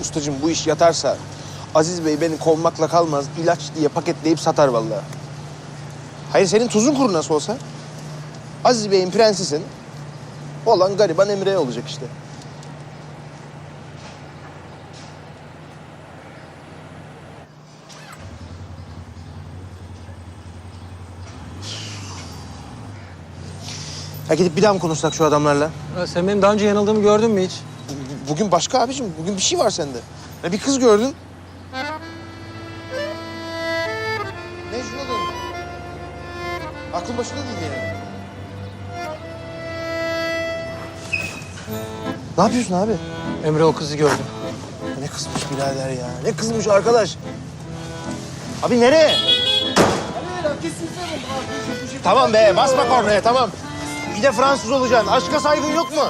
Ustacığım bu iş yatarsa Aziz Bey beni kovmakla kalmaz. ilaç diye paketleyip satar vallahi. Hayır senin tuzun kuru nasıl olsa. Aziz Bey'in prensisin. Olan gariban Emre olacak işte. Ya gidip bir daha mı konuşsak şu adamlarla? Ya sen benim daha önce yanıldığımı gördün mü hiç? Bu- Bugün başka abicim. Bugün bir şey var sende. Ya bir kız gördün. Mecnun'a döndün. Aklın başında değil yani. Ne yapıyorsun abi? Emre o kızı gördü. Ne kızmış birader ya. Ne kızmış arkadaş. Abi nereye? Tamam be basma kornaya tamam. Bir de Fransız olacaksın. Aşka saygın yok mu?